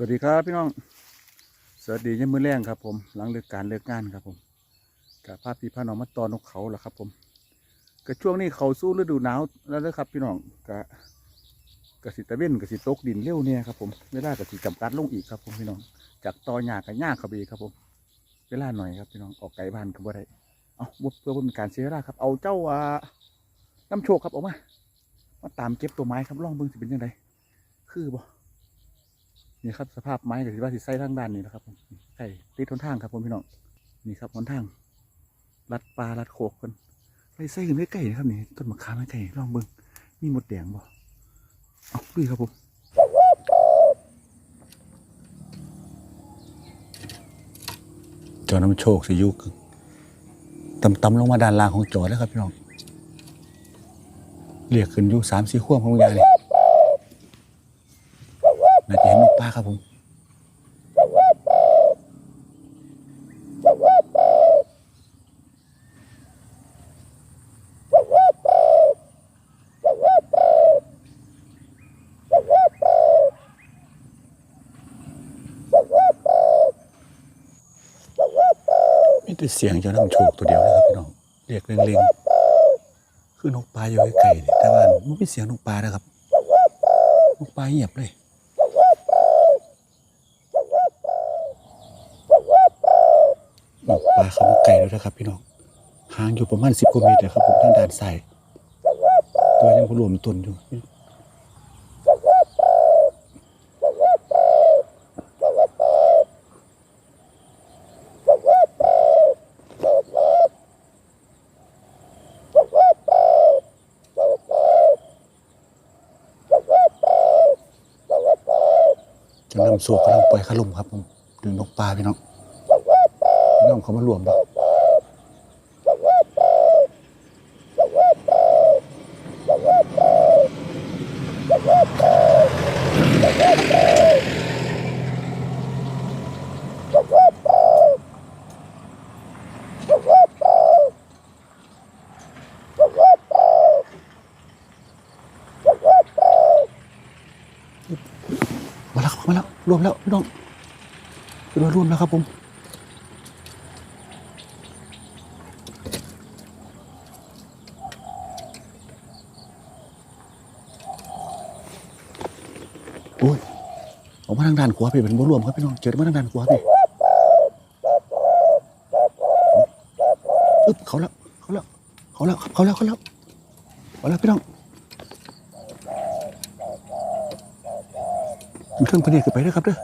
สวัสดีครับพี่น้อง สวัสดียามมือแรงครับ ผมหลังเลิกการเลิกงานครับผมกับภาพพี่พาน้องมาตอนนกเขาแล้วครับ ผมก็ช่วงนี้เขาสู้ฤดูหนาวแล้วนะครับ พี่น้องกะกสิตะเว้นกสิตกดินเร็วเนี่ยครับผมเวลากสิจำกัดลงอีกครับ ผมพี่น้อง จากตอหญ้ากับหญ้าขาไปอีครับผม เวลาหน่อยครับพี่น้องออกไกลบ้านก็บ่ได้เอาบ่เพื่อบ่เป็นการเสียเวลาครับ เอาเจ้าอ่าน้ำโชคครับออกมามาตามเก็บตัวไม้ครับล่องเบิ่งสิเป็นยังไงคือบ่ นี่ครับสภาพไม้กับที่ว่าสิใส่ทางด้านนี้นะครับผมใส่ติดทนทางครับผมพี่น้องนี่ครับทนทางลัดปลาลัดโคกคนไปใส่กันใกล้ๆนะครับนี่ต้นมะขามใกล้ๆลองเบิ่งมีหมดแดงบ่เอาดูครับผมจอน้ำโชคสิยุกต่ำๆลงมาด้านล่างของจอแล้วครับพี่น้องเรียกขึ้นยู่สามสี่ขั้วของยายเลย น่าจะเห็นนกปลา ครับผมมีแต่เสียงเจ้าน้ำโชคตัวเดียวนะครับพี่น้อง เรียกเร่งๆคือนกปลาอยู่ไกลๆแต่ว่าไม่มีเสียงนกปลานะครับนกปลาเงียบเลย นก ปลาเขามาไกลแล้วนะครับ พี่น้องห่างอยู่ประมาณสิบกว่าเมตรเลยครับผมทางด้านซ้ายตัวยังรวมตนอยู่จะนำสวกกำลังปล่อยขลุ่มครับผมดึงนกปลาพี่น้อง น้องเขามารวมแล้วมาแล้วมาแล้วรวมแล้วพี่น้องคือว่ารวมแล้วครับผมโอ้ยออ กว่าพี่เป็นบ่รวมครับพี่น้องเจอมาตั้งนานกว่าพี่อึ๊บเขาแล้วเขาแล้วเขาแล้วเขาแล้วเขาแล้วเขาแล้วพี่น้องมีเครื่องพเนจขึ้นไปด้วยครับเด้อ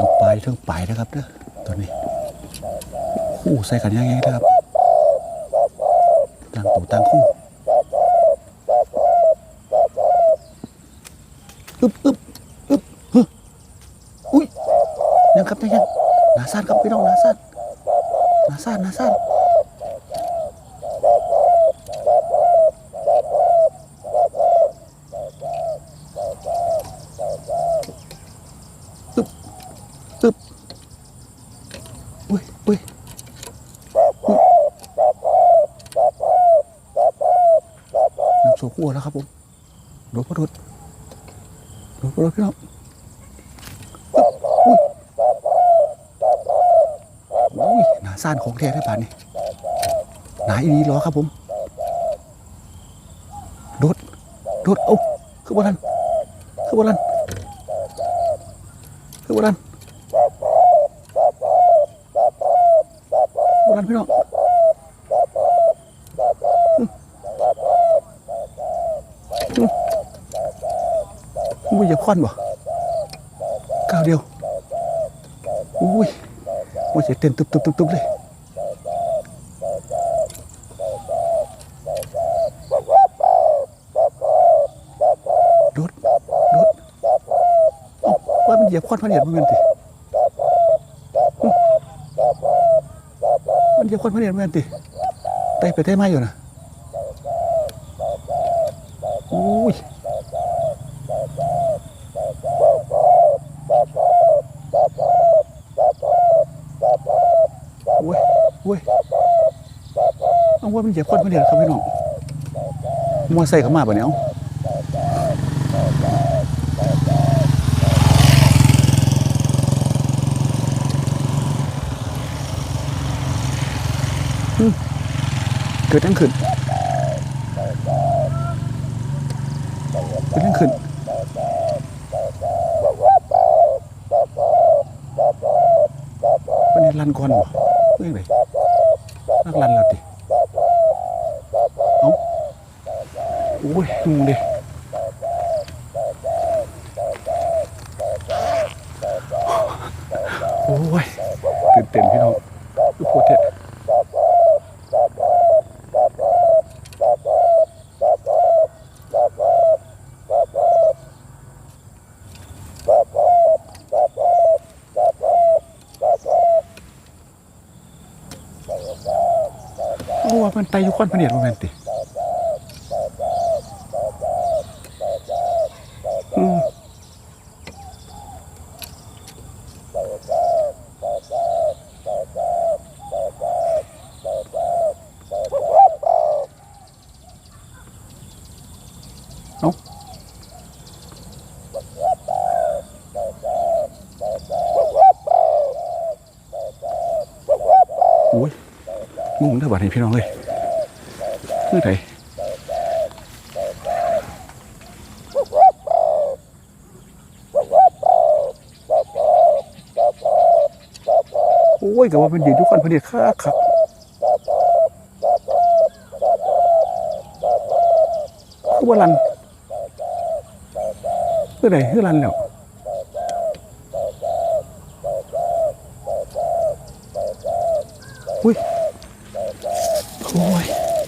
ลงไปเทิงไปนะครับเด้อตัวนี้คู่ ใส่กันยังไงนะครับต่างตัวต่างคู่อึบอึบอึบฮึอุ้ยยังครับยังนาสั้นครับพี่น้องนาสั้นนาสั้นนาสั้นอึ๊บอุ้ยอุ้ยอุ๊ย น้ำโซคั่วแล้วครับผมโดดพอดดโดดพอดดพี่น้องอุ้ยหนาซ่านของแท้ได้ป่านนี้หนาอีนีล้อครับผมโดดโดดเอ้าคือบอลันคือบอลันคือบอลันบอลันพี่น้อง ว่าควันบ่ก้าวเดียวอุ้ยโอ้ยเสียเต้นตุบตุบตุบตุบเลยโดดโดดว่ามันเหยียบควันพะเนียดมันเป็นติมันเหยียบควันพะเนียดมันเป็นติไต่ไปไต่มาอยู่นะอุ้ย โอ้ยโอ้ยเอาว่า มันเหยียบคนมาเดียวครับพี่น้องมอไซค์เข้ามาปะเนี่ยเกิดยังขึ้นเกิดยังขึ้นเป็นรันก่อนบ่เรื่องไหนนักรันแล้วดิเอ้าโอ้ยงงดิโอ้ยตื่นเต้นพี่น้องลูกโคตรเท่โอ้มันไตอยู่ควันพเนียดโมเมนติอืมเอ้าโอ้ยงง เด้อบัดนี้พี่น้องเลยเมื่อไหร่โอ้ยกับว่าเป็นยืนทุกคนพอดีคักคักคือว่าลันเมื่อไหร่คือลันแล้วอุ้ยโอ้ย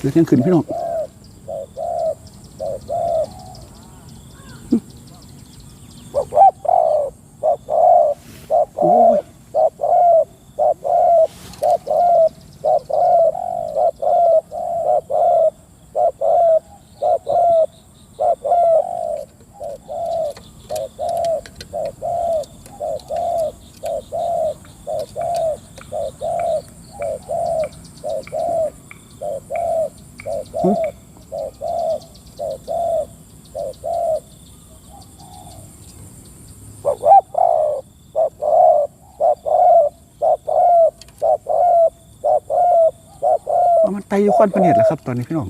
เดี๋ยวเที่ยงคืนพี่น้องโอ้ย ว่ามัน ไตอยู่ควันพะเนียดแล้วครับ ตอนนี้พี่น้อง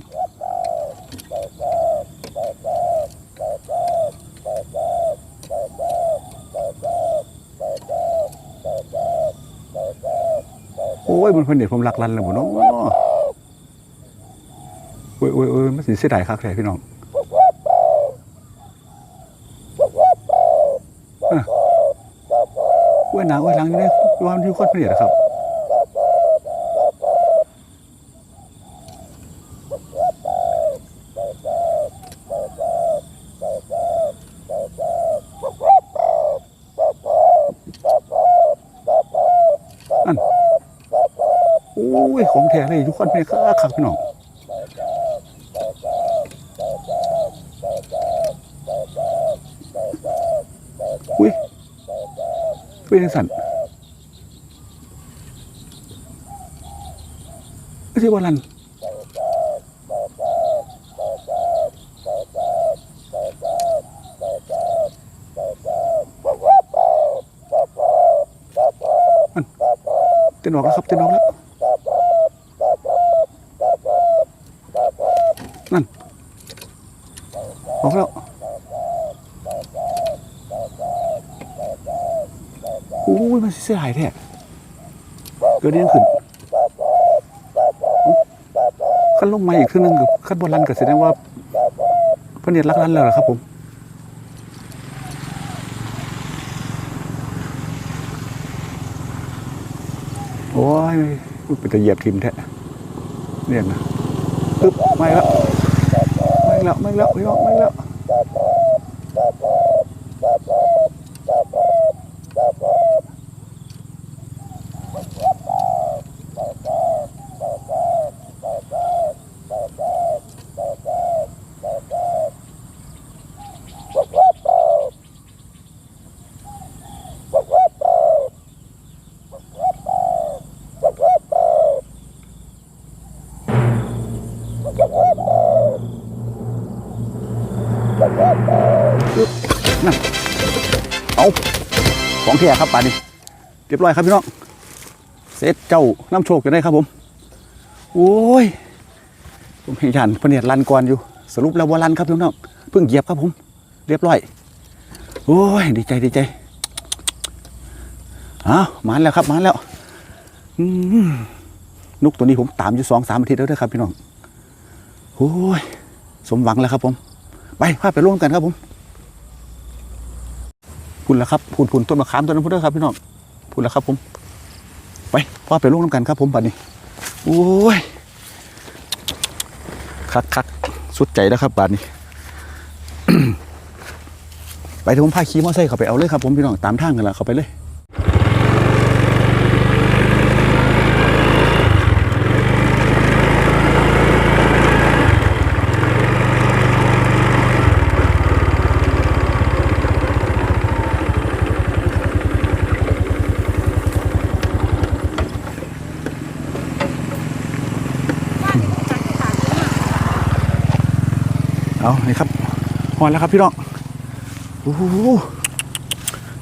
โอ้ยมันพะเนียดผมหลักลันแล้วบ่เนาะโอ้ยโอ้ยโอ้ยมันสิเสียดายคักแท้พี่น้องอ้ยหนาโอ้ยหลังอยู่เลยว่ามันอยู่ควันพะเนียดอครับ โอ้ย ของ แท้เลยทุกคนเป็นข้าขักพี่น้องอุ้ยเป็นสันไม่ใช่วันลันมันเต้นออกแล้วครับเต้นออกแล้ว ออกแล้วโอ้ยมันเสียหายแท้เกิดเรื่องขึ้นขั้นลงมาอีกขึ้นนึงกับขั้นบนลันก็แสดงว่าพระเนียดรักลันแล้วเหรอครับผมโอ้ยเป็นตะเหยียบทิมแท้เนี่ยนะปึ๊บไม่แล้ว แล้วไม่แล้วพี่น้องไม่แล้ว ท้ครับป่านนี้เรียบร้อยครับพี่น้องเสร็จเจ้าน้ำโชคจะได้ครับผม โอ้ยผมเห็นยันพเนียดลันก่อนอยู่ สรุปแล้วว่าลันครับพี่น้องเพิ่งเหยียบครับผม เรียบร้อย โอ้ยดีใจดีใจอ้าวมาแล้วครับมาแล้วนกตัวนี้ผมตามอยู่สองสามอาทิตย์แล้วเด้อครับพี่น้องโอ้ยสมหวังแล้วครับผม ไปพาไปร่วมกันครับผม พุ่นแล้วครับพุ่นพุ่นต้นมะขามต้นนั้นพุ่นเด้อครับพี่น้องพุ่นแล้วครับผมไปพ่อไปลงน้ำกันครับผมบัดนี้โอ้ยคักคักสุดใจแล้วครับบัดนี้ ไปที่ผมพาขี่มอเตอร์ไซค์เขาไปเอาเลยครับผมพี่น้องตามทางกันละเขาไปเลย เอานี่ครับห อนแล้วครับพี่น้องโอ้โห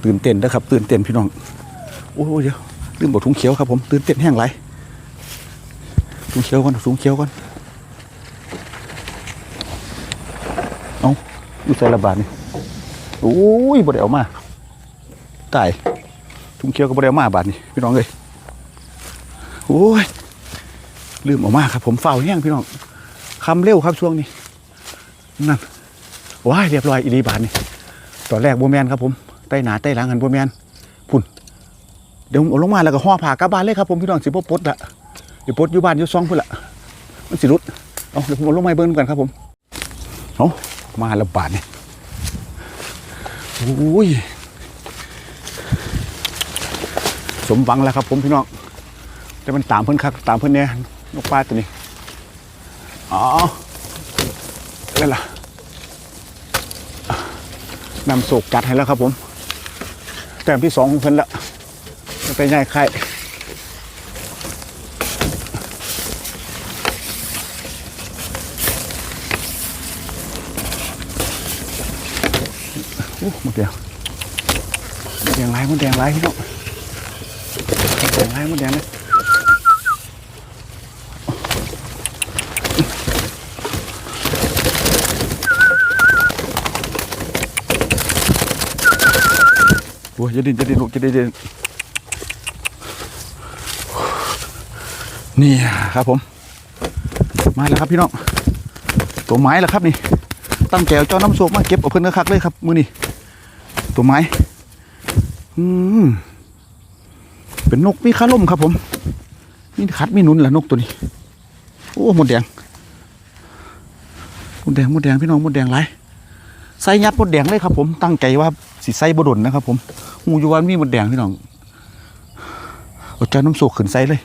ตื่นเต้นนะครับ ตื่นเต้นพี่น้องโอ้โหเดี๋ยวลืมบอกถุงเขียวครับผมตื่นเต้นแห้งไรถุงเขียวก่อนถุงเขียวก่อนเอาอยู่ใส่ระบาดนี่โอ้ยบดเอามาตายถุงเขียวก็บ่ได้เอามาบาดนี่พี่น้องเลยโอ้ยลืมออกมาครับ ผมเฝ้าแห้งพี่น้องคำเร็วครับช่วงนี้นั่น ว้ายเรียบร้อยอีดีบานนี่ตอนแรกบัวแมนครับผมใต้หนาใต้หลังหันบัวแมนพุ่นเดี๋ยวลงมาแล้วก็ห่อผ่ากลับบ้านเลยครับผมพี่น้องสิบ่ปลดละเดี๋ยวปดอยู่บ้านอยู่ซองพุ่นละมันสิรุดเอาเดี๋ยวผมลงมาเบิ้งกันครับผมเอามาแล้วบาทนี่โอ้ยสมหวังแล้วครับผมพี่น้องแต่มันตามเพิ่นคักตามเพิ่นเนี่ยนกปลาตัวนี้อ๋อนั่นล่ะ นำโศกจัดให้แล้วครับผม แต้มที่สองของเพิ่นละจะไปง่ายไข่โอ้หมดแดงหมดแดงไรหมดแดงไรพี่น้องหมดแดงไรหมดแดงเล อ้ยจะดินจะดินลูกจะดินจะดินนี่ครับผม มาแล้วครับพี่น้องตัวไม้แล้วครับนี่ ตั้งแก้วเจ้าน้ำโศกมาเก็บเอาเพิ่นคักเลยครับ มือนี่ตัวไม้ อืมเป็นนกมีขาล่มครับผมมีขัดมีนุนแหละนกตัวนี้ โอ้หมดแดงหมดแดงหมดแดงพี่น้องหมดแดงไรใส่ยัดหมดแดงเลยครับผมตั้งใจว่าสิใส่บดนนะครับผม งูอยู่วันมีหมดแดงพี่น้องเอาจ้าน้ำโศกขึ้นใส่เลย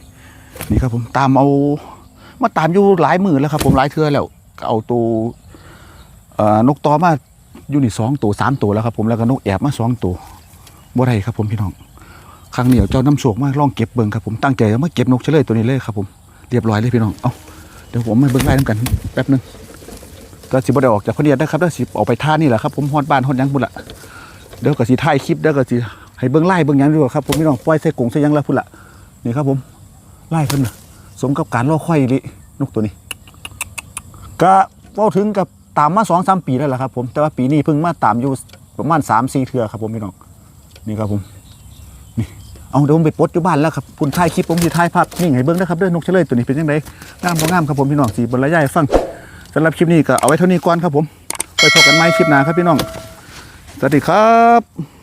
นี่ครับผมตามเอามาตามอยู่หลายหมือแล้วครับ ผมหลายเทือแล้วเอาตัวนกตอมาอยู่นี่สองตัวสามตัวแล้วครับ ผมแล้วก็นกแอบมาสองตัวบ่ได้ครับ ผมพี่น้องครั้งนี้เอาเจ้าน้ำโศกมาลองเก็บเบิ่งครับผมตั้งใจมาเก็บนกเฉลยตัวนี้เลยครับ ผมเรียบร้อยเลยพี่น้องเอาเดี๋ยวผมมาเบิ่งไล่น้ำกันแป๊บหนึงก็สิบ่ได้ออกจากพเนียดนะครับแล้วสิออกไปท่านี่แหละครับผมฮอดบ้านฮอดยังพุ่นละ เดี๋ยวก็สิถ่ายคลิปเดี๋ยวก็สิให้เบิ่งไล่เบิ่งยังดูครับผมพี่น้องปล่อยใส่กงใส่ยังแล้วพุ่นละนี่ครับผมไล่เพิ่นนะสมกับการรอคอยลินกตัวนี้ ก็เว้าถึงกับตามมาสองสามปีแล้วล่ะครับ ผมแต่ว่าปีนี้เพิ่งมาตามอยู่ประมาณสามสี่เทื่อครับผมพี่น้องนี่ครับผมนี่เอาเดี๋ยวผมไปปลดอยู่บ้านแล้วครับคุณถ่ายคลิปผมสิถ่ายภาพนิ่งให้เบิ่งนะครับเด้อนกเฉลยตัวนี้เป็นยังไงงามบ่งามครับผมพี่น้องสีบรรยายให้ฟังสำหรับคลิปนี้ก็เอาไว้เท่านี้ก่อนครับผมไปพบกันใหม่คลิปหน้าครับพี่น้อง สวัสดีครับ